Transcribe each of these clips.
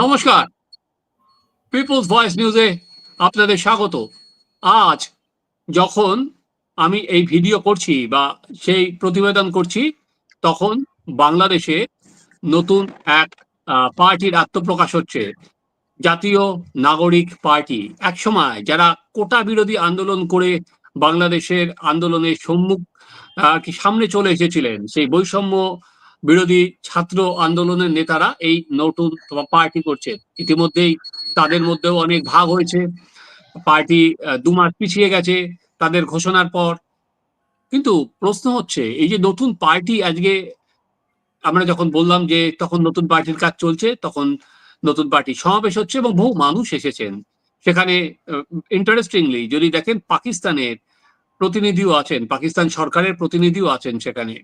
নমস্কার। People's voice নিউজে আপনাদের স্বাগত। আজ যখন আমি এই ভিডিও করছি বা সেই প্রতিবেদন করছি, তখন বাংলাদেশে নতুন এক পার্টির আত্মপ্রকাশ হচ্ছে। জাতীয় নাগরিক পার্টি। একসময় যারা কোটা বিরোধী আন্দোলন করে বাংলাদেশের আন্দোলনের সম্মুখ সামনে চলে এসেছিলেন, সেই বৈষম্য বিরোধী ছাত্র আন্দোলনের নেতারা এই নতুন পার্টি করছে ইতিমধ্যেই তাদের মধ্যেও অনেক ভাগ হয়েছে। পার্টি দু মাস পিছিয়ে গেছে তাদের ঘোষণার পর। কিন্তু প্রশ্ন হচ্ছে, এই যে নতুন পার্টি আজকে আমরা যখন বললাম যে তখন নতুন পার্টির কাজ চলছে, তখন নতুন পার্টি সমাবেশ হচ্ছে এবং বহু মানুষ এসেছেন। সেখানে ইন্টারেস্টিংলি যদি দেখেন পাকিস্তানের প্রতিনিধিও আছেন, পাকিস্তান সরকারের প্রতিনিধিও আছেন সেখানে।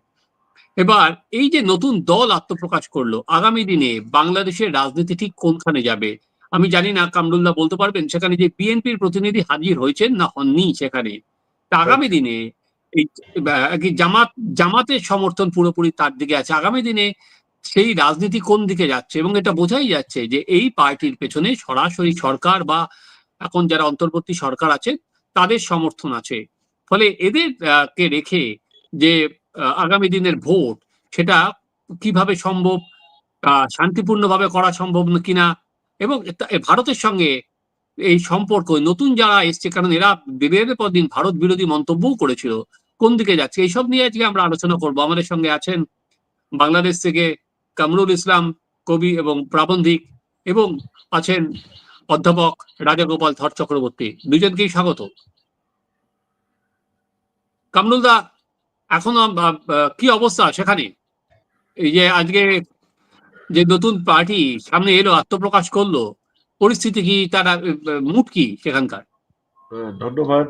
এবার এই যে নতুন দল আত্মপ্রকাশ করল আগামী দিনে বাংলাদেশের রাজনীতি ঠিক কোনখানে যাবে? আমি জানি না কামরুল্লাহ বলতে পারবেন সেখানে যে বিএনপির প্রতিনিধি হাজির হয়েছেন না হননি সেখানে। তা আগামী দিনে এই জামাত জামাতের সমর্থন পুরোপুরি তার দিকে আছে। আগামী দিনে সেই রাজনীতি কোন দিকে যাচ্ছে? এবং এটা বোঝাই যাচ্ছে যে এই পার্টির পেছনে সরাসরি সরকার বা এখন যারা অন্তর্বর্তী সরকার আছে তাদের সমর্থন আছে। ফলে এদের কে রেখে যে আগামী দিনের ভোট, সেটা কীভাবে সম্ভব শান্তিপূর্ণভাবে করা সম্ভব কিনা, এবং ভারতের সঙ্গে এই সম্পর্ক, নতুন যারা এসছে, কারণ এরা দিনের পর দিন ভারত বিরোধী মন্তব্যও করেছিল, কোন দিকে যাচ্ছে, এইসব নিয়ে আজকে আমরা আলোচনা করব। আমাদের সঙ্গে আছেন বাংলাদেশ থেকে কামরুল ইসলাম, কবি এবং প্রাবন্ধিক, এবং আছেন অধ্যাপক রাজাগোপাল ধর চক্রবর্তী। দুজনকেই স্বাগত। কামরুল দা এখন কি অবস্থা সেখানে? এই যে আজকে যে নতুন পার্টি সামনে এলো, আত্মপ্রকাশ করল, পরিস্থিতি কি তারা মুড কি সেখানকার? ধন্যবাদ।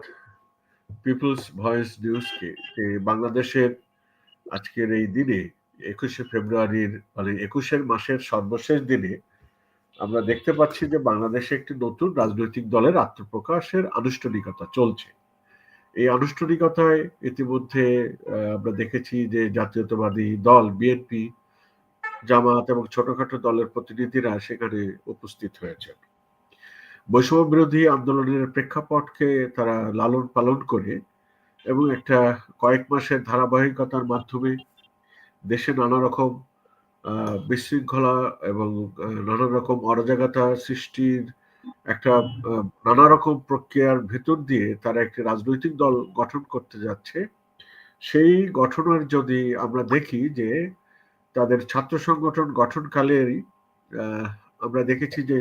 পিপলস ভয়েস নিউজকে যে বাংলাদেশের আজকের এই দিনে, একুশে ফেব্রুয়ারির মানে একুশের মাসের সর্বশেষ দিনে, আমরা দেখতে পাচ্ছি যে বাংলাদেশে একটি নতুন রাজনৈতিক দলের আত্মপ্রকাশের আনুষ্ঠানিকতা চলছে। এই আনুষ্ঠানিকতায় ইতিমধ্যে আমরা দেখেছি যে জাতীয়তাবাদী দল বিএনপি জামাত এবং ছোটখাটো দলের প্রতিনিধিরা সেখানে উপস্থিত হয়েছেন বৈষম্য বিরোধী আন্দোলনের প্রেক্ষাপটকে তারা লালন পালন করে এবং একটা কয়েক মাসের ধারাবাহিকতার মাধ্যমে দেশে নানা রকম বিশৃঙ্খলা এবং নানা রকম অরাজকতা সৃষ্টির একটা নানা রকম প্রক্রিয়ার ভেতর দিয়ে তারা একটি রাজনৈতিক দল গঠন করতে যাচ্ছে। সেই গঠনের যদি আমরা দেখি যে তাদের ছাত্র সংগঠন গঠনকালেরই আমরা দেখেছি যে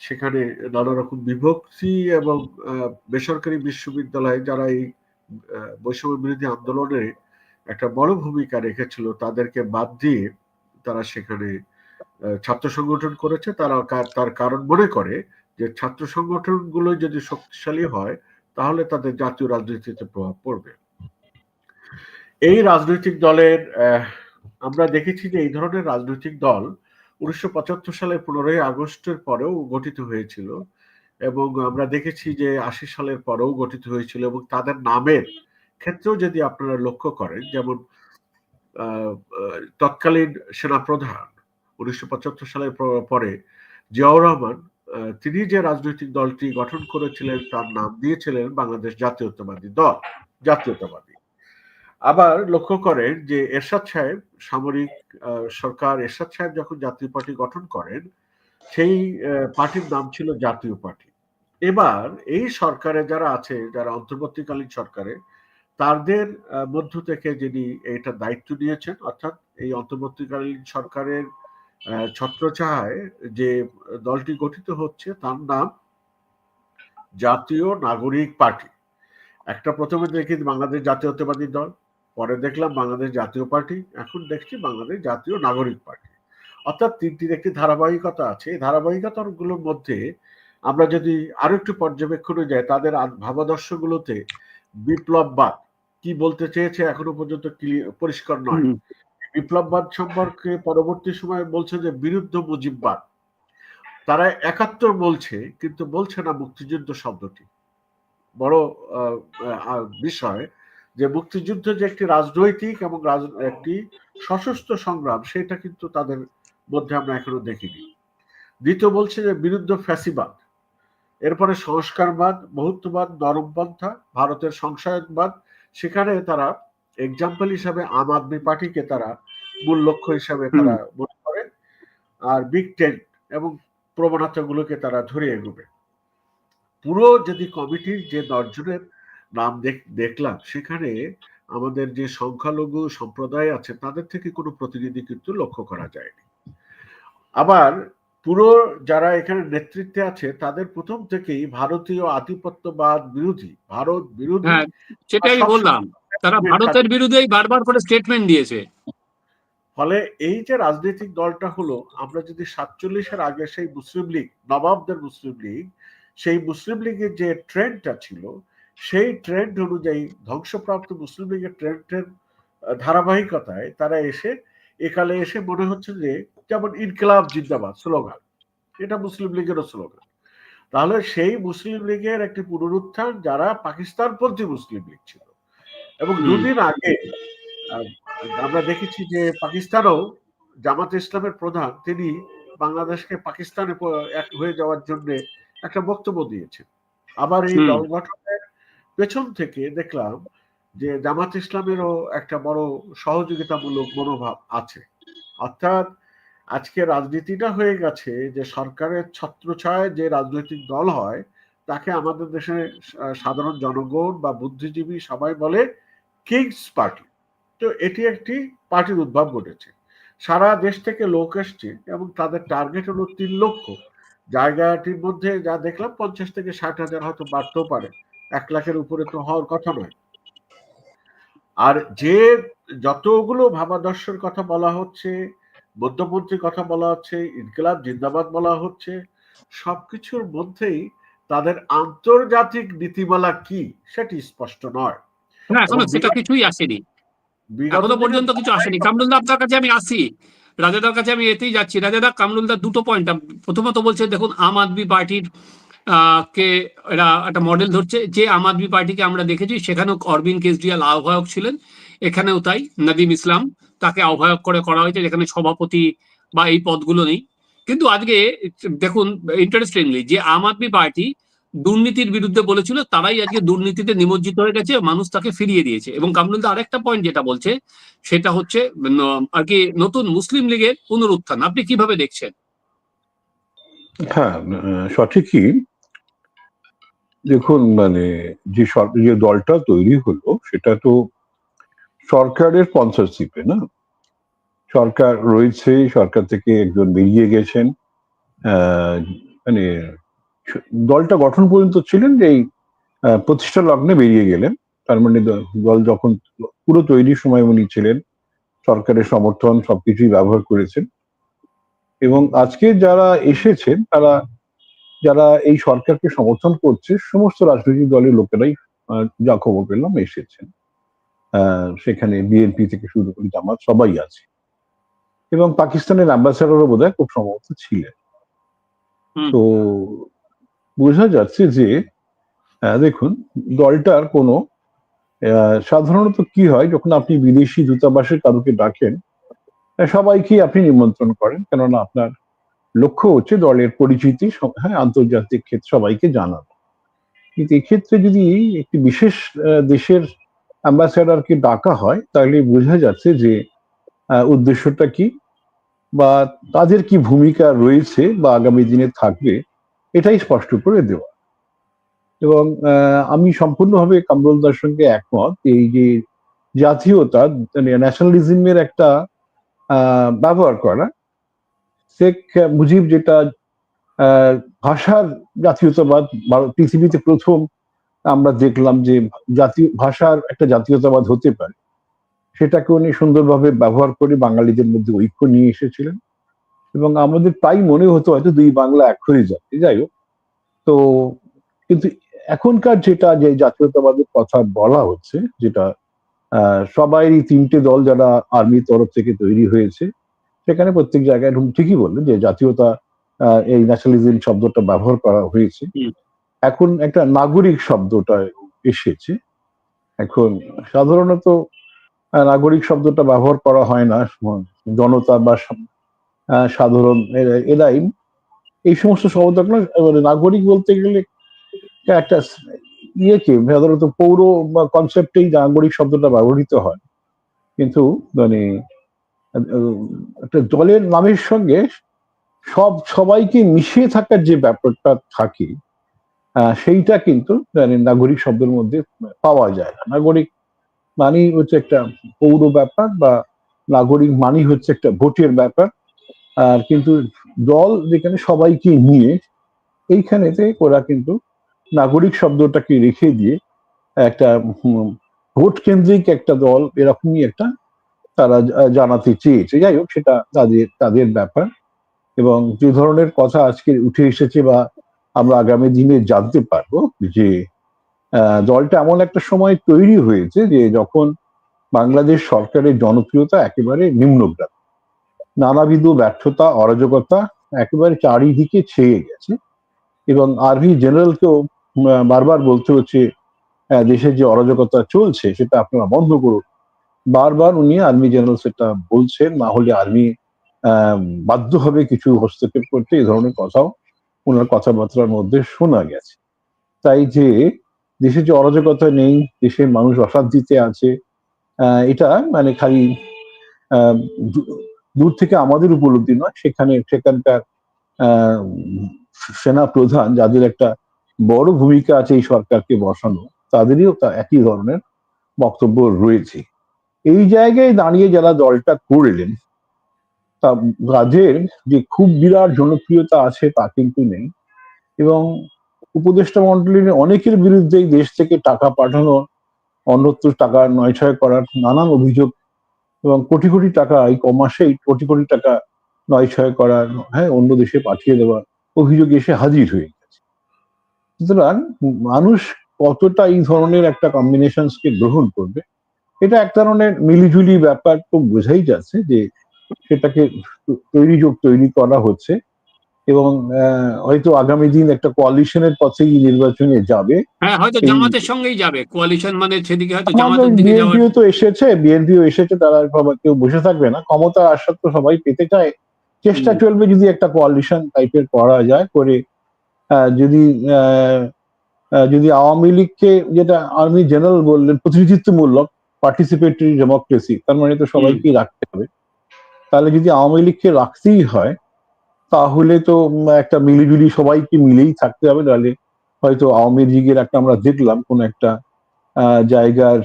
সেখানে নানা রকম বিভক্তি এবং বেসরকারি বিশ্ববিদ্যালয়ে যারা এই বৈষম্য বিরোধী আন্দোলনে একটা বড় ভূমিকা রেখেছিল, তাদেরকে বাদ দিয়ে তারা সেখানে ছাত্র সংগঠন করেছে। তারা তার কারণ মনে করে যে ছাত্র সংগঠনগুলো যদি শক্তিশালী হয়, তাহলে তাদের জাতীয় রাজনীতিতে প্রভাব পড়বে। এই রাজনৈতিক দলের আমরা দেখেছি যে এই ধরনের রাজনৈতিক দল উনিশশো সালের পনেরোই আগস্টের পরেও গঠিত হয়েছিল এবং আমরা দেখেছি যে আশি সালের পরেও গঠিত হয়েছিল এবং তাদের নামের ক্ষেত্রেও যদি আপনারা লক্ষ্য করেন, যেমন তৎকালীন সেনাপ্রধান উনিশশো পঁচাত্তর সালের পরে জিয়াউর রহমান তিনি যে রাজনৈতিক দলটি গঠন করেছিলেন, তার নাম দিয়েছিলেন বাংলাদেশ জাতীয়তাবাদী দল, জাতীয়তাবাদী। আবার লক্ষ্য করেন যে এরশাদ সাহেব সামরিক সরকার, এরশাদ সাহেব যখন জাতীয় পার্টি গঠন করেন, সেই পার্টির নাম ছিল জাতীয় পার্টি। এবার এই সরকারে যারা আছে, যারা অন্তর্বর্তীকালীন সরকারে, তাদের মধ্য থেকে যিনি এইটা দায়িত্ব নিয়েছেন, অর্থাৎ এই অন্তর্বর্তীকালীন সরকারের আহ, ছত্রছায়ায় যে দলটি গঠিত হচ্ছে তার নাম জাতীয় নাগরিক পার্টি। একটা প্রথমে দেখি বাংলাদেশ জাতীয়তাবাদী দল পরে দেখলাম বাংলাদেশ জাতীয় পার্টি এখন দেখছি বাংলাদেশ জাতীয় নাগরিক পার্টি। অর্থাৎ তিনটির একটি ধারাবাহিকতা আছে। এই ধারাবাহিকতাগুলোর মধ্যে আমরা যদি আরও একটু পর্যবেক্ষণে যাই তাদের ভাবাদর্শগুলোতে বিপ্লববাদ কি বলতে চেয়েছে এখনও পর্যন্ত পরিষ্কার নয়। বিপ্লববাদ সম্পর্কে পরবর্তী সময়ে বলছে যে বিরুদ্ধ মুজিববাদ। তারা একাত্তর বলছে, কিন্তু বলছে না মুক্তিযুদ্ধ শব্দটি। বড় বিষয় যে মুক্তিযুদ্ধ যে একটি রাজনৈতিক এবং একটি সশস্ত্র সংগ্রাম, সেটা কিন্তু তাদের মধ্যে আমরা এখনও দেখিনি। দ্বিতীয় বলছে যে বিরুদ্ধ ফ্যাসিবাদ। এরপরে সংস্কারবাদ বহুত্ববাদ নরমপন্থা, ভারতের সংশয়বাদ, সেখানে তারা এক্সাম্পল হিসাবে আম আদমি পার্টিকে তারা মূল লক্ষ্য হিসাবে তারা মনে করে। আর বিগ টেন্ট এবং প্রবণতাগুলোকে তারা ধরে এগোবে। পুরো যদি কমিটির যে দশজনের নাম দেখলাম সেখানে আমাদের যে সংখ্যালঘু সম্প্রদায় আছে তাদের থেকে কোনো প্রতিনিধি কিন্তু লক্ষ্য করা যায়নি। আবার পুরো যারা এখানে নেতৃত্বে আছে তাদের প্রথম থেকেই ভারতীয় আধিপত্যবাদ বিরোধী ভারত বিরোধী হ্যাঁ সেটাই বললাম। তারা ভারতের বিরুদ্ধেই বারবার করে স্টেটমেন্ট দিয়েছে। ফলে এই যে রাজনৈতিক দলটা হলো আমরা যদি সাতচল্লিশের আগে সেই মুসলিম লীগ নবাবদের মুসলিম লীগ সেই মুসলিম লীগের যে ট্রেন্ডটা ছিল সেই ট্রেন্ড অনুযায়ী ধ্বংসপ্রাপ্ত মুসলিম লীগের ট্রেন্ডের ধারাবাহিকতায় তারা এসে একালে এসে মনে হচ্ছে যে যেমন ইনকলাব জিন্দাবাদ স্লোগান এটা মুসলিম লীগেরও স্লোগান। তাহলে সেই মুসলিম লীগের একটি পুনরুত্থান যারা পাকিস্তানপন্থী মুসলিম লীগ ছিল। এবং দুদিন আগে আমরা দেখেছি যে পাকিস্তানও জামাত ইসলামের প্রধান তিনি বাংলাদেশকে পাকিস্তানে এক হয়ে যাওয়ার জন্য একটা বক্তব্য দিয়েছেন। আবার এই দল গঠনের পেছন থেকে দেখলাম যে জামাত ইসলামেরও একটা বড় সহযোগিতামূলক মনোভাব আছে। অর্থাৎ আজকে রাজনীতিটা হয়ে গেছে যে সরকারের ছত্রছায় যে রাজনৈতিক দল হয় তাকে আমাদের দেশে সাধারণ জনগণ বা বুদ্ধিজীবী সবাই বলে কিংস পার্টি। তো এটি একটি পার্টির উদ্ভব ঘটেছে। সারা দেশ থেকে লোক এসছে এবং তাদের টার্গেট হলো তিন লক্ষ। জায়গাটির মধ্যে যা দেখলাম পঞ্চাশ থেকে ষাট হাজার হয়তো বাড়তেও পারে। এক লাখের উপরে তো হওয়ার কথা নয়। আর যে যতগুলো ভাবাদর্শের কথা বলা হচ্ছে মধ্যপন্থীর কথা বলা হচ্ছে ইনকিলাব জিন্দাবাদ বলা হচ্ছে সবকিছুর মধ্যেই তাদের আন্তর্জাতিক নীতিমালা কি সেটি স্পষ্ট নয়। না সেটা কিছুই আসেনি। এখনও পর্যন্ত কিছু আসেনি। কামরুল্লাহ আপনার কাছে আমি আসি রাজাদার কাছে আমি এতেই যাচ্ছি। রাজাদা কামরুলদার দুটো পয়েন্ট প্রথমত বলছে দেখুন আম আদমি পার্টির কে এরা একটা মডেল ধরছে। যে আম আদমি পার্টিকে আমরা দেখেছি সেখানেও অরবিন্দ কেজরিওয়াল আহ্বায়ক ছিলেন। এখানেও তাই নদীম ইসলাম তাকে আহ্বায়ক করে করা হয়েছে যেখানে সভাপতি বা এই পদগুলো নেই। কিন্তু আজকে দেখুন ইন্টারেস্টিংলি যে আম আদমি পার্টি দুর্নীতির বিরুদ্ধে বলেছিল, তারাই আজকে দুর্নীতিতে নিমজ্জিত হয়ে গেছে, মানুষ তাকে ফিরিয়ে দিয়েছে। এবং কামরুলদা আরেকটা পয়েন্ট যেটা বলছে, সেটা হচ্ছে আর কি নতুন মুসলিম লীগের পুনরুত্থান, আপনি কীভাবে দেখছেন? হ্যাঁ সঠিকই। দেখুন মানে যে যে দলটা তৈরি হলো, সেটা তো সরকারের স্পন্সরশিপে না? সরকার রয়েছে, সরকার থেকে একজন বেরিয়ে গেছেন মানে দলটা গঠন পর্যন্ত ছিলেন যে এই প্রতিষ্ঠা লগ্নে বেরিয়ে গেলেন। তার মানে দল যখন পুরো তৈরির সময় উনি ছিলেন সরকারের সমর্থন সবকিছুই ব্যবহার করেছেন। এবং আজকে যারা এসেছেন তারা যারা এই সরকারকে সমর্থন করছে সমস্ত রাজনৈতিক দলের লোকেরাই যা খবর পেলাম এসেছেন। সেখানে বিএনপি থেকে শুরু করে জামাত সবাই আছে। এবং পাকিস্তানের অ্যাম্বাসাডারও বোধ খুব সম্ভবত ছিলেন। তো বোঝা যাচ্ছে যে দেখুন, দলটার কোনো সাধারণত কি হয়, যখন আপনি বিদেশি দূতাবাসে কারোকে ডাকেন সবাইকে আপনি নিমন্ত্রণ করেন, কেননা আপনার লক্ষ্য হচ্ছে দলের পরিচিতি হ্যাঁ আন্তর্জাতিক ক্ষেত্রে সবাইকে জানানো। কিন্তু এক্ষেত্রে যদি একটি বিশেষ দেশের অ্যাম্বাসেডারকে ডাকা হয়, তাহলে বোঝা যাচ্ছে যে উদ্দেশ্যটা কি, বা তাদের কি ভূমিকা রয়েছে, বা আগামী দিনে থাকবে এটাই স্পষ্ট করে দেওয়া। এবং আমি সম্পূর্ণভাবে কামরুলদার সঙ্গে একমত, এই যে জাতীয়তা ন্যাশনালিজমের একটা ব্যবহার করা, শেখ মুজিব যেটা ভাষার জাতীয়তাবাদ পৃথিবীতে প্রথম আমরা দেখলাম যে জাতীয় ভাষার একটা জাতীয়তাবাদ হতে পারে। সেটাকে উনি সুন্দরভাবে ব্যবহার করে বাঙালিদের মধ্যে ঐক্য নিয়ে এসেছিলেন। এবং আমাদের তাই মনে হতো হয়তো দুই বাংলা এক হয়ে যাবে যাই হোক। তো কিন্তু এখনকার যেটা যে জাতীয়তাবাদের কথা বলা হচ্ছে যেটা সবাই তিনটে দল যারা আর্মির তরফ থেকে তৈরি হয়েছে সেখানে প্রত্যেক জায়গায় ঠিকই বললেন যে জাতীয়তা এই ন্যাশনালিজম শব্দটা ব্যবহার করা হয়েছে। এখন একটা নাগরিক শব্দটা এসেছে। এখন সাধারণত নাগরিক শব্দটা ব্যবহার করা হয় না জনতা বা সাধারণ এরাই। এই সমস্ত শব্দ না মানে নাগরিক বলতে গেলে একটা ইয়েকে সাধারণত পৌর বা কনসেপ্টেই নাগরিক শব্দটা ব্যবহৃত হয়। কিন্তু মানে একটা দলের নামের সঙ্গে সব, সবাইকে মিশিয়ে থাকার যে ব্যাপারটা থাকে সেইটা কিন্তু মানে নাগরিক শব্দের মধ্যে পাওয়া যায় না। নাগরিক মানেই হচ্ছে একটা পৌর ব্যাপার বা নাগরিক মানেই হচ্ছে একটা ভোটের ব্যাপার। আর কিন্তু দল যেখানে সবাইকে নিয়ে, এইখানেতে ওরা কিন্তু নাগরিক শব্দটাকে রেখে দিয়ে একটা ভোট কেন্দ্রিক একটা দল এরকমই একটা তারা জানাতে চেয়েছে। যাই হোক, সেটা তাদের তাদের ব্যাপার। এবং যে ধরনের কথা আজকে উঠে এসেছে বা আমরা আগামী দিনে জানতে পারব যে দলটা এমন একটা সময় তৈরি হয়েছে যে যখন বাংলাদেশ সরকারের জনপ্রিয়তা একেবারে নিম্নগ্রাম। নানাবিধ ব্যর্থতা, অরাজকতা একেবারে চারিদিকে ছেয়ে গেছে এবং আর্মি জেনারেলকেও বারবার বলতে হচ্ছে দেশের যে অরাজকতা চলছে সেটা আপনারা বন্ধ করুন। বারবার উনি আর্মি জেনারেল সেটা বলছেন, না হলে আর্মি বাধ্য হবে কিছু হস্তক্ষেপ করতে এই ধরনের কথাও ওনার কথাবার্তার মধ্যে শোনা গেছে। তাই যে দেশে যে অরাজকতা নেই, দেশের মানুষ অশান্তিতে আছে এটা মানে খালি দূর থেকে আমাদের উপলব্ধি নয়। সেখানে, সেখানকার সেনা প্রধান যাদের একটা বড় ভূমিকা আছে এই সরকারকে বসানো, তাদেরও তা একই ধরনের বক্তব্য রয়েছে। এই জায়গায় দাঁড়িয়ে যারা দলটা করলেন, তা তাদের যে খুব বিরাট জনপ্রিয়তা আছে তা কিন্তু নেই। এবং উপদেষ্টা মন্ডলীর অনেকের বিরুদ্ধেই দেশ থেকে টাকা পাঠানো অন্যত্র টাকা নয় ছয় করার নানান অভিযোগ এবং কোটি কোটি টাকা এই কমাসেই কোটি কোটি টাকা নয় ছয় করার হ্যাঁ অন্য দেশে পাঠিয়ে দেওয়ার অভিযোগ এসে হাজির হয়ে গেছে। সুতরাং মানুষ কতটা এই ধরনের একটা কম্বিনেশনসকে গ্রহণ করবে, এটা এক ধরনের মিলিজুলি ব্যাপার তো বোঝাই যাচ্ছে যে সেটাকে তৈরি যোগ তৈরি করা হচ্ছে। এবং আহ, হয়তো আগামী দিন একটা কোয়ালিশনের পথেই নির্বাচনে যাবে। হ্যাঁ হয়তো জামাতের সঙ্গেই যাবে। কোয়ালিশন মানে সেদিকে হয়তো জামাতের দিকে বিএনপিও তো এসেছে বিএনপিও এসেছে তারা সবাই কেউ বসে থাকবে না। ক্ষমতা আশ্বাস তো সবাই পেতে চায়। চেষ্টা। চলবে যদি একটা কোয়ালিশন টাইপের করা যায় করে আহ, যদি যদি আওয়ামী লীগকে যেটা আর্মি জেনারেল বললেন প্রতিনিধিত্বমূলক পার্টিসিপেটরি ডেমোক্রেসি তার মানে তো সবাইকেই রাখতে হবে। তাহলে যদি আওয়ামী লীগকে রাখতেই হয় তাহলে তো একটা মিলিজুলি সবাইকে মিলেই থাকতে হবে তাহলে হয়তো আওয়ামী লীগের একটা আমরা দেখলাম কোন একটা আহ, জায়গার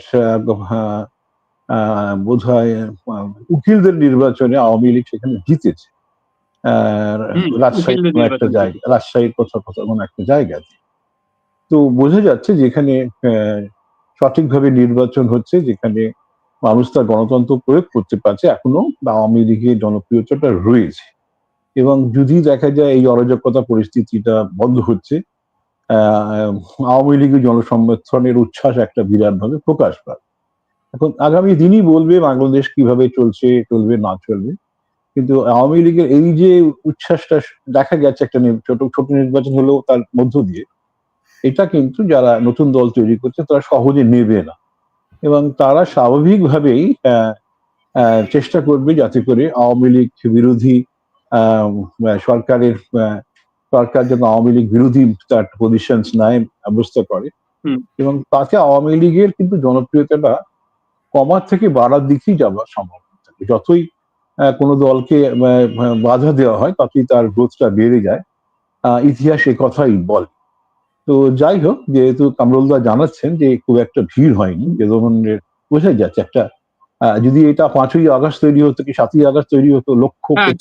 বোধ হয় উকিলদের নির্বাচনে আওয়ামী লীগ সেখানে জিতেছে। আহ, রাজশাহীর কোনো একটা জায়গা রাজশাহীর কোথাও কোথাও কোনো একটা জায়গাতে তো বোঝা যাচ্ছে যেখানে আহ, সঠিকভাবে নির্বাচন হচ্ছে যেখানে মানুষ তার গণতন্ত্র প্রয়োগ করতে পারছে এখনও আওয়ামী লীগের জনপ্রিয়তাটা রয়েছে। এবং যদি দেখা যায় এই অরাজকতা পরিস্থিতিটা বন্ধ হচ্ছে আওয়ামী লীগের জনসমর্থনের উচ্ছ্বাস একটা বিরাট ভাবে প্রকাশ পাবে এখন আগামী দিনই বলবে বাংলাদেশ কীভাবে চলছে, চলবে, না চলবে। কিন্তু আওয়ামী লীগের এই যে উচ্ছ্বাসটা দেখা গেছে একটা ছোট ছোট নির্বাচন হলেও তার মধ্য দিয়ে, এটা কিন্তু যারা নতুন দল তৈরি করছে তারা সহজে নেবে না। এবং তারা স্বাভাবিকভাবেই চেষ্টা করবে যাতে করে আওয়ামী লীগ বিরোধী সরকারের সরকার যেন আওয়ামী লীগ বিরোধী তার পজিশন নেয় ব্যবস্থা করে। এবং তাতে আওয়ামী লীগের কিন্তু জনপ্রিয়তাটা কমার থেকে বাড়ার দিকেই যাওয়ার সম্ভাবনা থাকে যতই কোনো দলকে বাধা দেওয়া হয় ততই তার গ্রোথটা বেড়ে যায়। আহ, ইতিহাস এ কথাই বলে। তো যাই হোক যেহেতু কামরুলদা জানাচ্ছেন যে খুব একটা ভিড় হয়নি যে ধরনের বোঝাই যাচ্ছে একটা যদি এটা পাঁচই আগস্ট তৈরি হতো কি সাতই আগস্ট তৈরি হতো লক্ষ হ্যাঁ।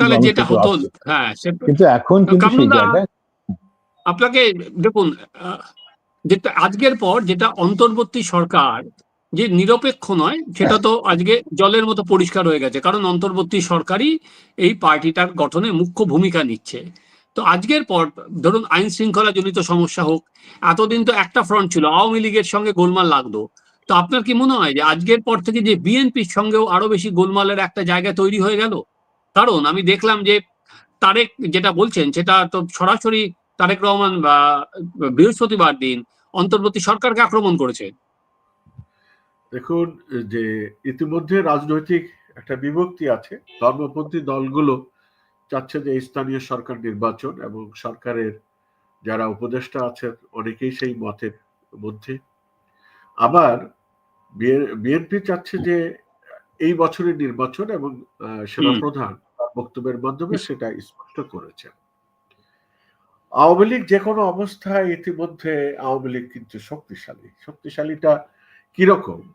হ্যাঁ কিন্তু এখন কিন্তু সেই জায়গায় আপনাকে দেখুন যেটা আজকের পর যেটা অন্তর্বর্তী সরকার যে নিরপেক্ষ নয় সেটা তো আজকে জলের মতো পরিষ্কার হয়ে গেছে। কারণ অন্তর্বর্তী সরকারই এই পার্টিটার গঠনে মুখ্য ভূমিকা নিচ্ছে। তো আজকের পর ধরুন আইন শৃঙ্খলা জনিত সমস্যা হোক এতদিন তো একটা ফ্রন্ট ছিল আওয়ামী লীগের সঙ্গে গোলমাল লাগতো। তো আপনার কি মনে হয় যে আজকের পর থেকে যে বিএনপির সঙ্গেও আরও বেশি গোলমালের একটা জায়গা তৈরি হয়ে গেল? কারণ আমি দেখলাম যে তারেক যেটা বলছেন, সেটা তো সরাসরি তারেক রহমান বা বৃহস্পতিবার দিন অন্তর্বর্তী সরকারকে আক্রমণ করেছে। দেখুন, যে ইতিমধ্যে রাজনৈতিক একটা বিভক্তি আছে। ধর্মপন্থী দলগুলো চাচ্ছে যে স্থানীয় সরকার নির্বাচন এবং সরকারের যারা উপদেষ্টা আছেন, অনেকেই সেই মতের মধ্যে। আবার বিএনপি চাচ্ছে যে এই বছরের নির্বাচন এবং আহ, সেনাপ্রধান তার বক্তব্যের মাধ্যমে সেটা স্পষ্ট করেছেন। আওয়ামী লীগ যে কোনো অবস্থায় ইতিমধ্যে আওয়ামী লীগ কিন্তু শক্তিশালী। শক্তিশালীটা কীরকম?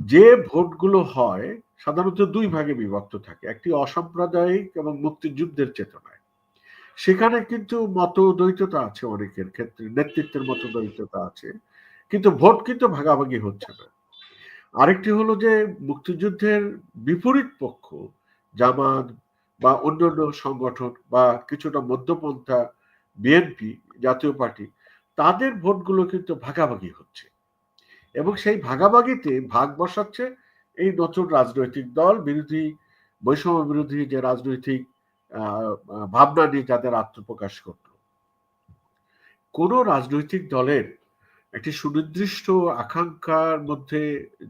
যে ভোটগুলো হয় সাধারণত দুই ভাগে বিভক্ত থাকে একটি অসাম্প্রদায়িক এবং মুক্তিযুদ্ধের চেতনায়। সেখানে কিন্তু মতদ্বৈততা আছে অনেকের ক্ষেত্রে নেতৃত্বের মতদ্বৈততা আছে কিন্তু ভোট কিন্তু ভাগাভাগি হচ্ছে না। আরেকটি হলো যে মুক্তিযুদ্ধের বিপরীত পক্ষ, জামাত বা অন্যান্য সংগঠন বা কিছুটা মধ্যপন্থা বিএনপি, জাতীয় পার্টি, তাদের ভোটগুলো কিন্তু ভাগাভাগি হচ্ছে। এবং সেই ভাগাভাগিতে ভাগ বসাচ্ছে এই নতুন রাজনৈতিক দল, বিরোধী, বৈষম্য বিরোধী যে রাজনৈতিক ভাবনা নিয়ে যাদের আত্মপ্রকাশ করল। কোন রাজনৈতিক দলের একটি সুনির্দিষ্ট আকাঙ্ক্ষার মধ্যে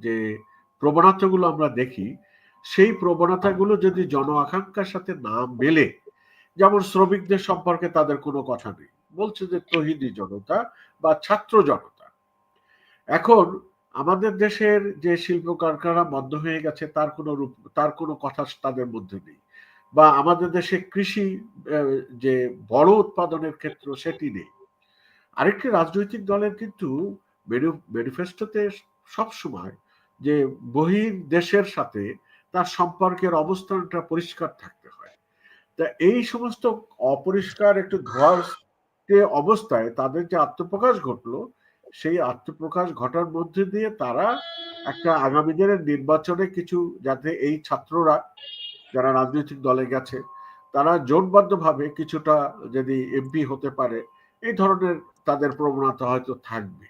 যে প্রবণতাগুলো আমরা দেখি, সেই প্রবণতাগুলো যদি জন আকাঙ্ক্ষার সাথে না মেলে, যেমন শ্রমিকদের সম্পর্কে তাদের কোনো কথা নেই। বলছে যে তহিদি জনতা বা ছাত্র জনতা। এখন আমাদের দেশের যে শিল্প কারখানা বন্ধ হয়ে গেছে, তার কোনো রূপ, তার কোনো কথা তাদের মধ্যে নেই। বা আমাদের দেশে কৃষি যে বড় উৎপাদনের ক্ষেত্র, সেটি নেই। আরেকটি রাজনৈতিক দলের কিন্তু ম্যানিফেস্টোতে সবসময় যে বহির দেশের সাথে তার সম্পর্কের অবস্থানটা পরিষ্কার থাকতে হয়। তা এই সমস্ত অপরিষ্কার একটু যে অবস্থায় তাদের যে আত্মপ্রকাশ ঘটলো, সেই আত্মপ্রকাশ ঘটার মধ্যে দিয়ে তারা একটা আগামী দিনের নির্বাচনে কিছু যাতে এই ছাত্ররা যারা রাজনৈতিক দলে গেছে, তারা জোটবদ্ধভাবে কিছুটা যদি এমপি হতে পারে, এই ধরনের তাদের প্রবণতা হয়তো থাকবে।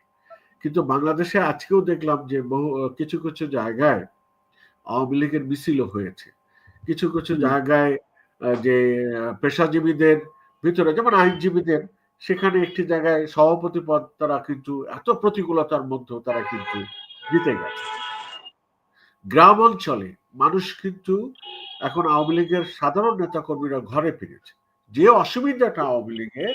কিন্তু বাংলাদেশে আজকেও দেখলাম যে বহু কিছু কিছু জায়গায় আওয়ামী লীগের মিছিলও হয়েছে। কিছু কিছু জায়গায় যে পেশাজীবীদের ভিতরে যেমন আইনজীবীদের সেখানে একটি জায়গায় সভাপতি পদ তারা কিন্তু এত প্রতিকূলতার মধ্যেও তারা কিন্তু জিতে গেছে। গ্রাম অঞ্চলে মানুষ কিন্তু এখন আওয়ামী লীগের সাধারণ নেতাকর্মীরা ঘরে ফিরেছে। যে অসুবিধাটা আওয়ামী লীগের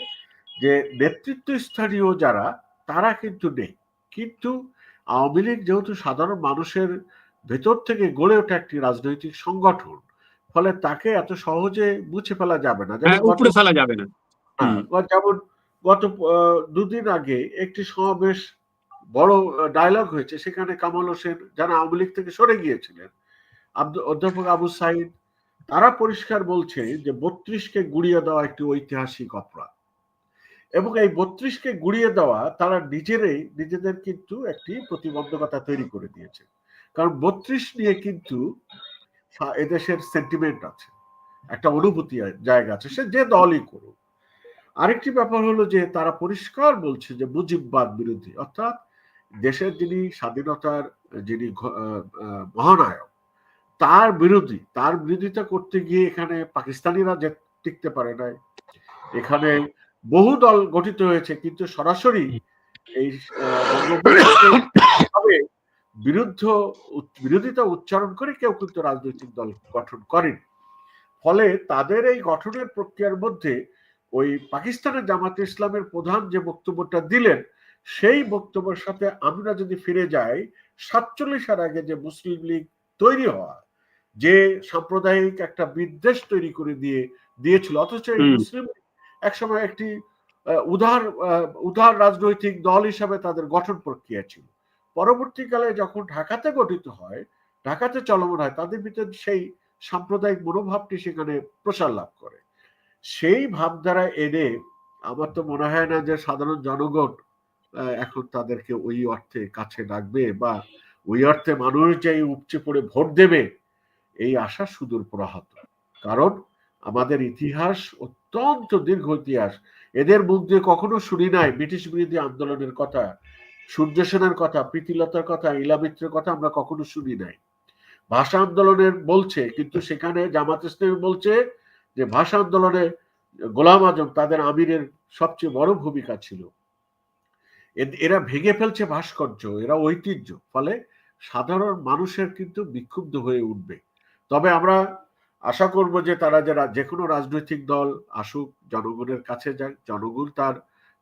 যে নেতৃত্ব স্থানীয় যারা তারা কিন্তু নেই। কিন্তু আওয়ামী লীগ যেহেতু সাধারণ মানুষের ভেতর থেকে গড়ে ওঠা একটি রাজনৈতিক সংগঠন ফলে তাকে এত সহজে মুছে ফেলা যাবে না। যেমন হ্যাঁ গত- উপরে ফেলা যাবে না। হ্যাঁ, যেমন গত দুদিন আগে একটি সমাবেশ বড় ডায়লগ হয়েছে সেখানে কামাল হোসেন যারা আওয়ামী লীগ থেকে সরে গিয়েছিলেন আব্দু- অধ্যাপক আবু সাইদ তারা পরিষ্কার বলছে যে বত্রিশকে গুড়িয়ে দেওয়া একটি ঐতিহাসিক অপরাধ। এবং এই বত্রিশকে গুড়িয়ে দেওয়া তারা নিজেরাই নিজেদের কিন্তু একটি প্রতিবন্ধকতা তৈরি করে দিয়েছে। কারণ বত্রিশ নিয়ে কিন্তু এদেশের সেন্টিমেন্ট আছে। একটা অনুভূতি জায়গা আছে। সে যে দলই করুক। আরেকটি ব্যাপার হলো যে তারা পরিষ্কার বলছে যে মুজিববাদ বিরোধী। অর্থাৎ দেশের যিনি স্বাধীনতার যিনি মহানায়ক, তার বিরোধী, তার বিরোধিতা করতে গিয়ে এখানে পাকিস্তানিরা যে টিকতে পারে নাই। এখানে বহু দল গঠিত হয়েছে কিন্তু সরাসরি এই বিরুদ্ধ বিরোধিতা উচ্চারণ করে কেউ কিন্তু রাজনৈতিক দল গঠন করেন। ফলে তাদের এই গঠনের প্রক্রিয়ার মধ্যে ওই পাকিস্তানের জামাত ইসলামের প্রধান যে বক্তব্যটা দিলেন সেই বক্তব্যের সাথে আমরা যদি ফিরে যাই সাতচল্লিশের আগে যে মুসলিম লীগ তৈরি হওয়া যে সাম্প্রদায়িক একটা বিদ্বেষ তৈরি করে দিয়ে দিয়েছিল অথচ এই মুসলিম একসময় একটি উদার উদার রাজনৈতিক দল হিসাবে তাদের গঠন প্রক্রিয়া ছিল। পরবর্তীকালে যখন ঢাকাতে গঠিত হয়, ঢাকাতে চলমান হয়, তাদের ভিতরে সেই সাম্প্রদায়িক মনোভাবটি সেখানে প্রসার লাভ করে। সেই ভাবধারা এনে আমার তো মনে হয় না যে সাধারণ জনগণ এখন তাদেরকে ওই অর্থে কাছে ডাকবে বা ওই অর্থে মানুষ যে উপচে পড়ে ভোট দেবে, এই আশা সুদূর প্রহাত কারণ আমাদের ইতিহাস অত্যন্ত দীর্ঘ ইতিহাস। এদের মুখ দিয়ে কখনো শুনি নাই, ব্রিটিশ বিরোধী আন্দোলনের কথা, সূর্য সেনের কথা, প্রীতিলতার কথা ইলামিত্রের কথা আমরা কখনো শুনি নাই। ভাষা আন্দোলনের বলছে, কিন্তু সেখানে জামাত ইসলামী বলছে যে, ভাষা আন্দোলনে গোলাম আজম তাদের আমিরের সবচেয়ে বড় ভূমিকা ছিল। এরা ভেঙে ফেলছে ভাস্কর্য, এরা ঐতিহ্য, ফলে সাধারণ মানুষের কিন্তু বিক্ষুব্ধ হয়ে উঠবে। তবে আমরা আশা করব যে তারা যারা যে কোনো রাজনৈতিক দল আসুক জনগণের কাছে যাক জনগণ তার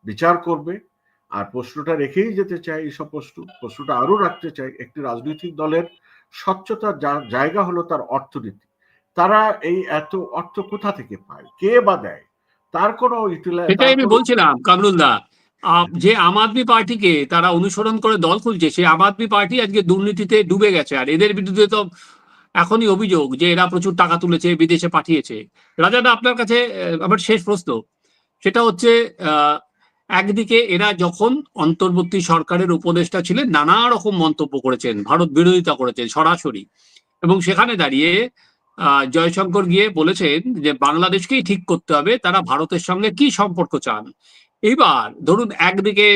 বিচার করবে। আর প্রশ্নটা রেখেই যেতে চাই এইসব প্রশ্ন প্রশ্নটা আরও রাখতে চাই একটি রাজনৈতিক দলের স্বচ্ছতার জায়গা হলো তার অর্থনীতি। তারা এই এত অর্থ কোথা থেকে পায়? কে বা দেয়? তার কোনো ইউটিলাইজ সেটাই আমি বলছিলাম কামরুলদা যে আম আদমি পার্টিকে তারা অনুসরণ করে দল খুলছে সেই আম আদমি পার্টি আজকে দুর্নীতিতে ডুবে গেছে। আর এদের বিরুদ্ধে তো এখনই অভিযোগ যে এরা প্রচুর টাকা তুলেছে, বিদেশে পাঠিয়েছে। রাজাদা, আপনার কাছে আমার শেষ প্রশ্ন। সেটা হচ্ছে একদিকে এরা যখন অন্তর্বর্তী সরকারের উপদেষ্টা ছিলেন, নানা রকম মন্তব্য করেছেন, ভারত বিরোধিতা করেছেন সরাসরি। এবং সেখানে দাঁড়িয়ে জয়শঙ্কর গিয়ে বলেছেন যে বাংলাদেশকেই ঠিক করতে হবে, তারা ভারতের সঙ্গে কি সম্পর্ক চান। এইবার ধরুন একদিকে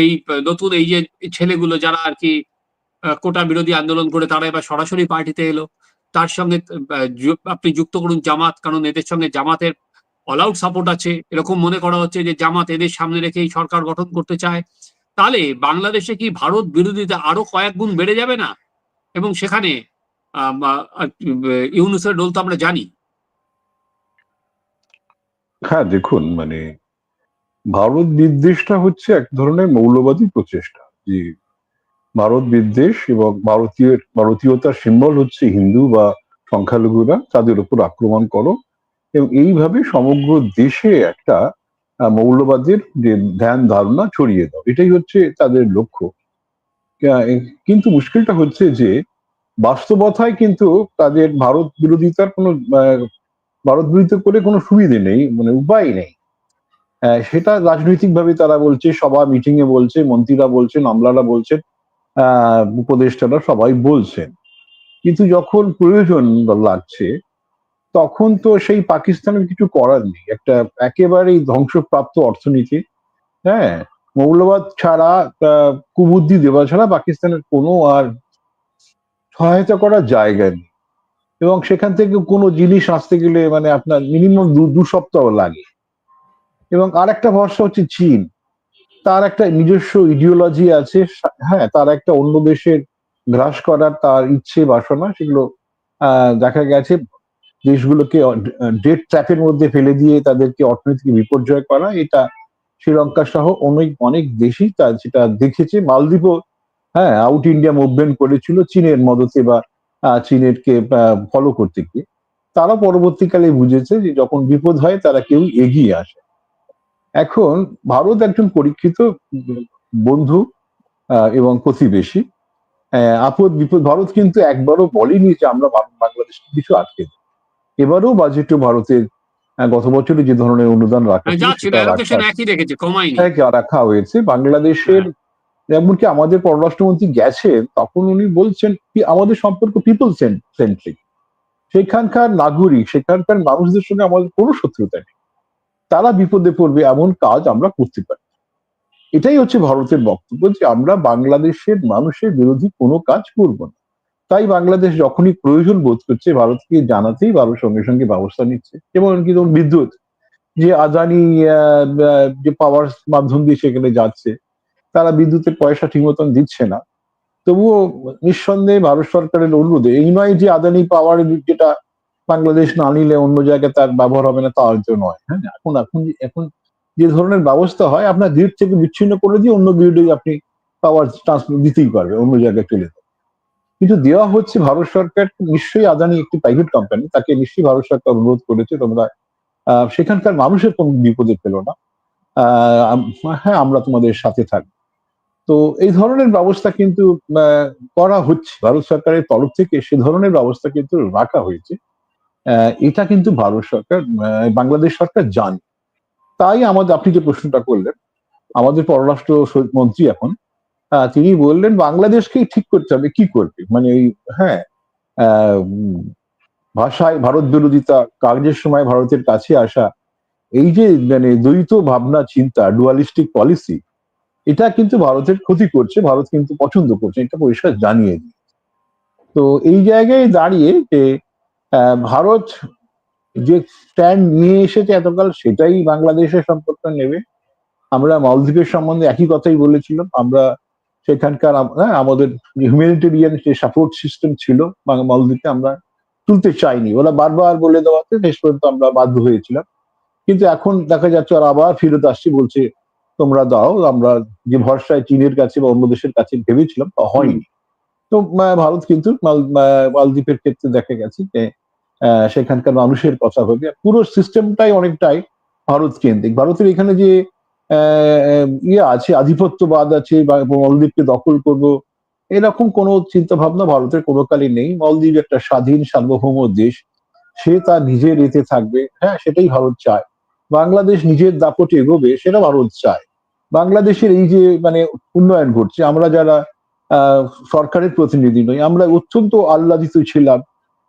এই নতুন এই যে ছেলেগুলো যারা আর কি কোটা বিরোধী আন্দোলন করে তারা এবার সরাসরি পার্টিতে এলো। তার সঙ্গে আপনি যুক্ত করুন জামাত, কারণ এদের সঙ্গে জামাতের অল আউট সাপোর্ট আছে। এরকম মনে করা হচ্ছে যে জামাত এদের সামনে রেখে এই সরকার গঠন করতে চায়। তাহলে বাংলাদেশে কি ভারত বিরোধিতা আরও কয়েক গুণ বেড়ে যাবে না? এবং সেখানে ইউনুসের রোল তো আমরা জানি। হ্যাঁ দেখুন মানে ভারত বিদ্বেষটা হচ্ছে এক ধরনের মৌলবাদী প্রচেষ্টা। যে ভারত বিদ্বেষ এবং ভারতীয়, ভারতীয়তার সিম্বল হচ্ছে হিন্দু বা সংখ্যালঘুরা, তাদের উপর আক্রমণ করো। এবং এইভাবে সমগ্র দেশে একটা মৌলবাদের যে ধ্যান ধারণা ছড়িয়ে দাও। এটাই হচ্ছে তাদের লক্ষ্য। কিন্তু মুশকিলটা হচ্ছে যে, বাস্তবতায় কিন্তু তাদের ভারত বিরোধিতার কোনো ভারত বিরোধিতা করে কোনো সুবিধে নেই মানে উপায় নেই। সেটা রাজনৈতিকভাবে তারা বলছে, সভা মিটিং এ বলছে, মন্ত্রীরা বলছেন, আমলারা বলছেন। উপদেষ্টারা সবাই বলছেন। কিন্তু যখন প্রয়োজন লাগছে, তখন তো সেই পাকিস্তানের কিছু করার নেই। একটা একেবারেই ধ্বংসপ্রাপ্ত অর্থনীতি হ্যাঁ? মৌলবাদ ছাড়া কুবুদ্ধি দেওয়া ছাড়া পাকিস্তানের কোনো আর সহায়তা করার জায়গা নেই। এবং সেখান থেকে কোনো জিনিস আসতে গেলে মানে আপনার মিনিমাম দু সপ্তাহ লাগে। এবং আর একটা ভরসা হচ্ছে চীন। তার একটা নিজস্ব ইডিওলজি আছে হ্যাঁ তার একটা অন্য দেশের গ্রাস করার তার ইচ্ছে বাসনা সেগুলো দেখা গেছে। দেশগুলোকে ডেট ট্র্যাপের মধ্যে ফেলে দিয়ে তাদেরকে অর্থনৈতিক বিপর্যয় করা এটা শ্রীলঙ্কা সহ অনেক অনেক দেশই তা সেটা দেখেছে। মালদ্বীপও হ্যাঁ আউট ইন্ডিয়া মুভমেন্ট করেছিল চীনের মদতে বা আহ, চীনেরকে ফলো করতে গিয়ে। তারা পরবর্তীকালে বুঝেছে যে যখন বিপদ হয় তারা কেউ এগিয়ে আসে এখন ভারত একজন পরীক্ষিত বন্ধু এবং প্রতিবেশী। আপদ বিপদ ভারত কিন্তু একবারও বলেনি যে আমরা বাং- বাংলাদেশকে কিছু আটকে এবারও বাজেটে ভারতের গত বছরে যে ধরনের অনুদান রাখা ছিল যা ছিল সেটা রাখা হয়েছে। বাংলাদেশের এমনকি আমাদের পররাষ্ট্রমন্ত্রী গেছেন তখন উনি বলছেন কি আমাদের সম্পর্ক পিপল সেন্ট্রিক সেখানকার নাগরিক সেখানকার মানুষদের সঙ্গে আমাদের কোনো শত্রুতা নেই। তারা বিপদে পড়বে এমন কাজ আমরা করতে পারি। এটাই হচ্ছে ভারতের বক্তব্য যে আমরা বাংলাদেশের মানুষের বিরোধী কোনো কাজ করব না। তাই বাংলাদেশ যখনই প্রয়োজন বোধ করছে, ভারতকে জানাতেই ভারত সঙ্গে সঙ্গে ব্যবস্থা নিচ্ছে যেমন কি ধরুন বিদ্যুৎ, যে আদানি যে পাওয়ার মাধ্যম দিয়ে সেখানে যাচ্ছে, তারা বিদ্যুতের পয়সা ঠিক মতন দিচ্ছে না। তবুও নিঃসন্দেহে ভারত সরকারের অনুরোধে, এই নয় যে আদানি পাওয়ার যেটা বাংলাদেশ না নিলে অন্য জায়গায় তার ব্যবহার হবে না, তা হয়তো নয় হ্যাঁ? এখন এখন এখন যে ধরনের ব্যবস্থা হয়, আপনার গ্রিড থেকে বিচ্ছিন্ন করে দিয়ে অন্য গ্রিডে আপনি পাওয়ার ট্রান্সফার দিতেই পারবে, অন্য জায়গায় চলে যাবে। কিন্তু দেওয়া হচ্ছে ভারত সরকার নিশ্চয়ই আদানি একটি প্রাইভেট কোম্পানি তাকে নিশ্চয়ই ভারত সরকার অনুরোধ করেছে, তোমরা সেখানকার মানুষের কোনো বিপদে পেল না হ্যাঁ আমরা তোমাদের সাথে থাকব। তো এই ধরনের ব্যবস্থা কিন্তু করা হচ্ছে, ভারত সরকারের তরফ থেকে সে ধরনের ব্যবস্থা কিন্তু রাখা হয়েছে। এটা কিন্তু ভারত সরকার বাংলাদেশ সরকার জানে। তাই আমাদের, আপনি যে প্রশ্নটা করলেন, আমাদের পররাষ্ট্র মন্ত্রী এখন তিনি বললেন, বাংলাদেশকেই ঠিক করতে হবে, কি করবে? মানে এই হ্যাঁ ভাষায় ভারত বিরোধিতা কাজের সময় ভারতের কাছে আসা, এই যে মানে দ্বৈত ভাবনা, চিন্তা ডুয়ালিস্টিক পলিসি এটা কিন্তু ভারতের ক্ষতি করছে, ভারত কিন্তু পছন্দ করছে, এটা পরিষ্কার জানিয়ে তো এই জায়গায় দাঁড়িয়ে যে ভারত যে স্ট্যান্ড নিয়ে এসেছে এতকাল সেটাই বাংলাদেশের সম্পর্কে নেবে। আমরা মালদ্বীপের সম্বন্ধে একই কথাই বলেছিলাম। আমরা সেখানকার হ্যাঁ, আমাদের হিউম্যানিটেরিয়ান যে সাপোর্ট সিস্টেম ছিল মালদ্বীপে আমরা তুলতে চাইনি। ওরা বারবার বলে দেওয়াতে শেষ পর্যন্ত আমরা বাধ্য হয়েছিলাম। কিন্তু এখন দেখা যাচ্ছে আর আবার ফেরত আসছে বলছে তোমরা দাও আমরা যে ভরসায় চীনের কাছে বা অন্য দেশের কাছে ভেবেছিলাম তা হয়নি। তো ভারত কিন্তু মালদ্বীপের ক্ষেত্রে দেখা গেছে যে সেখানকার মানুষের কথা ভেবে। পুরো সিস্টেমটাই অনেকটাই ভারত কেন্দ্রিক। ভারতের এখানে যে ইয়ে আছে, আধিপত্যবাদ আছে বা মালদ্বীপকে দখল করব, এরকম কোনো চিন্তা ভাবনা ভারতের কোনো কালে নেই। মলদ্বীপ একটা স্বাধীন, সার্বভৌম দেশ। সে তার নিজের এতে থাকবে। হ্যাঁ সেটাই ভারত চায়। বাংলাদেশ নিজের দাপটে এগোবে, সেটা ভারত চায়। বাংলাদেশের এই যে মানে উন্নয়ন ঘটছে, আমরা যারা সরকারের প্রতিনিধি নই। আমরা অত্যন্ত আহ্লাদিত ছিলাম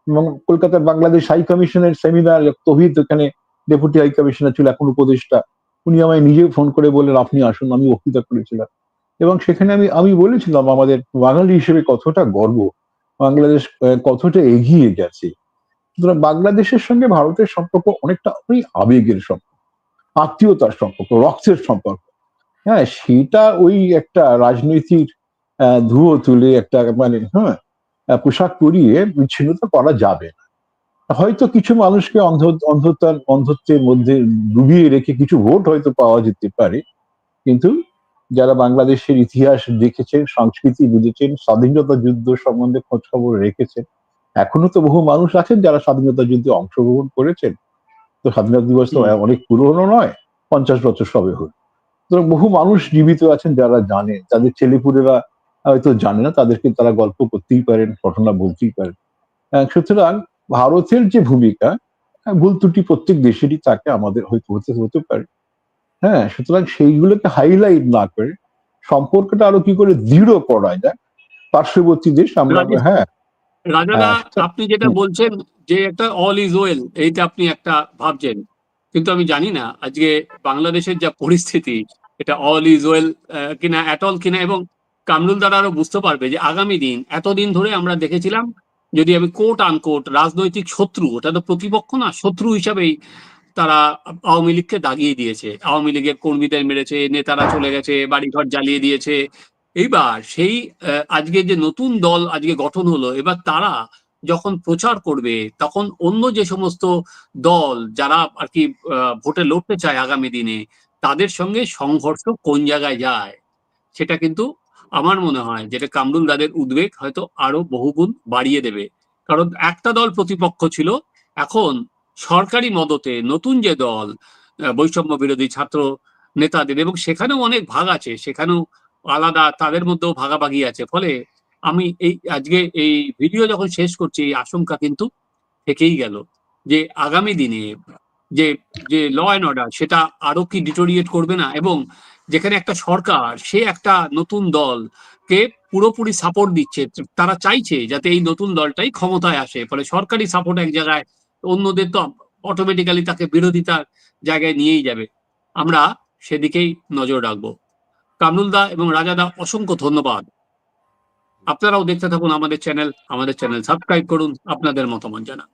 এবং কলকাতার বাংলাদেশ হাই কমিশনের সেমিনার তহিদ ওখানে ডেপুটি হাই কমিশনার ছিল এখন উপদেষ্টা। উনি আমায় নিজে ফোন করে বললেন, আপনি আসুন, আমি বক্তৃতা করেছিলাম। এবং সেখানে আমি আমি বলেছিলাম, আমাদের বাঙালি হিসেবে কতটা গর্ব, বাংলাদেশ কতটা এগিয়ে গেছে। সুতরাং বাংলাদেশের সঙ্গে ভারতের সম্পর্ক অনেকটা ওই আবেগের সম্পর্ক, আত্মীয়তার সম্পর্ক, রক্তের সম্পর্ক। হ্যাঁ সেটা ওই একটা রাজনৈতিক ধুয়ো তুলে একটা মানে হ্যাঁ পোশাক পরিয়ে বিচ্ছিন্নতা করা যাবে না। হয়তো কিছু মানুষকে অন্ধ অন্ধতার অন্ধত্বের মধ্যে ডুবিয়ে রেখে কিছু ভোট হয়তো পাওয়া যেতে পারে কিন্তু যারা বাংলাদেশের ইতিহাস দেখেছেন সংস্কৃতি বুঝেছেন স্বাধীনতা যুদ্ধ সম্বন্ধে খোঁজ খবর রেখেছেন এখনও তো বহু মানুষ আছেন যারা স্বাধীনতা যুদ্ধে অংশগ্রহণ করেছেন। তো স্বাধীনতা দিবস তো অনেক পুরনো নয় পঞ্চাশ বছর সবে হল সুতরাং বহু মানুষ জীবিত আছেন যারা জানে তাদের ছেলেপুলেরা হয়তো জানে না তাদেরকে তারা গল্প করতেই পারেন ঘটনা বলতেই পারেন। সুতরাং ভারতের যে ভূমিকা ভুল ত্রুটি প্রত্যেক দেশেরই থাকে আমাদের হয়তো হতে হতে পারে। হ্যাঁ সুতরাং সেইগুলোকে হাইলাইট না করে সম্পর্কটা আরও কি করে দৃঢ় করা যায় পার্শ্ববর্তী দেশ আমরা হ্যাঁ। রাজাদা হ্যাঁ, আপনি যেটা বলছেন যে একটা অল ইজ ওয়েল এইটা আপনি একটা ভাবছেন। কিন্তু আমি জানি না আজকে বাংলাদেশের যা পরিস্থিতি এটা অল ইজ ওয়েল কিনা অ্যাট অল কিনা এবং কামরুল দ্বারা আরও বুঝতে পারবে যে আগামী দিন, এতদিন ধরে আমরা দেখেছিলাম, যদি আমি কোট আনকোট রাজনৈতিক শত্রু, ওটা তো প্রতিপক্ষ না, শত্রু হিসাবেই তারা আওয়ামী লীগকে দাগিয়ে দিয়েছে। আওয়ামী লীগের কর্মীদের মেরেছে, নেতারা চলে গেছে, বাড়িঘর জ্বালিয়ে দিয়েছে। এইবার সেই আজকে যে নতুন দল আজকে গঠন হলো, এবার তারা যখন প্রচার করবে, তখন অন্য যে সমস্ত দল যারা আর কি ভোটে লড়তে চায় আগামী দিনে, তাদের সঙ্গে সংঘর্ষ কোন জায়গায় যায়, সেটা কিন্তু আমার মনে হয় যেটা কামরুল দাদের উদ্বেগ হয়তো আরও বহুগুণ বাড়িয়ে দেবে। কারণ একটা দল প্রতিপক্ষ ছিল, এখন সরকারি মদতে নতুন যে দল বৈষম্য বিরোধী ছাত্র নেতাদের, এবং সেখানেও অনেক ভাগ আছে, সেখানেও আলাদা তাদের মধ্যেও ভাগাভাগি আছে। ফলে আমি এই আজকে এই ভিডিও যখন শেষ করছি, এই আশঙ্কা কিন্তু থেকেই গেল যে আগামী দিনে যে যে ল অ্যান্ড অর্ডার সেটা আরও কি ডিটোরিয়েট করবে না? এবং যেখানে একটা সরকার, সে একটা নতুন দল কে পুরোপুরি সাপোর্ট দিচ্ছে। তারা চাইছে যাতে এই নতুন দলটাই ক্ষমতায় আসে। ফলে সরকারি সাপোর্ট এক জায়গায়, অন্যদের তো অটোমেটিক্যালি তাকে বিরোধিতার জায়গায় নিয়েই যাবে। আমরা সেদিকেই নজর রাখব। কামরুলদা এবং রাজাদা অসংখ্য ধন্যবাদ। আপনারাও দেখতে থাকুন আমাদের চ্যানেল আমাদের চ্যানেল সাবস্ক্রাইব করুন, আপনাদের মতামত জানান।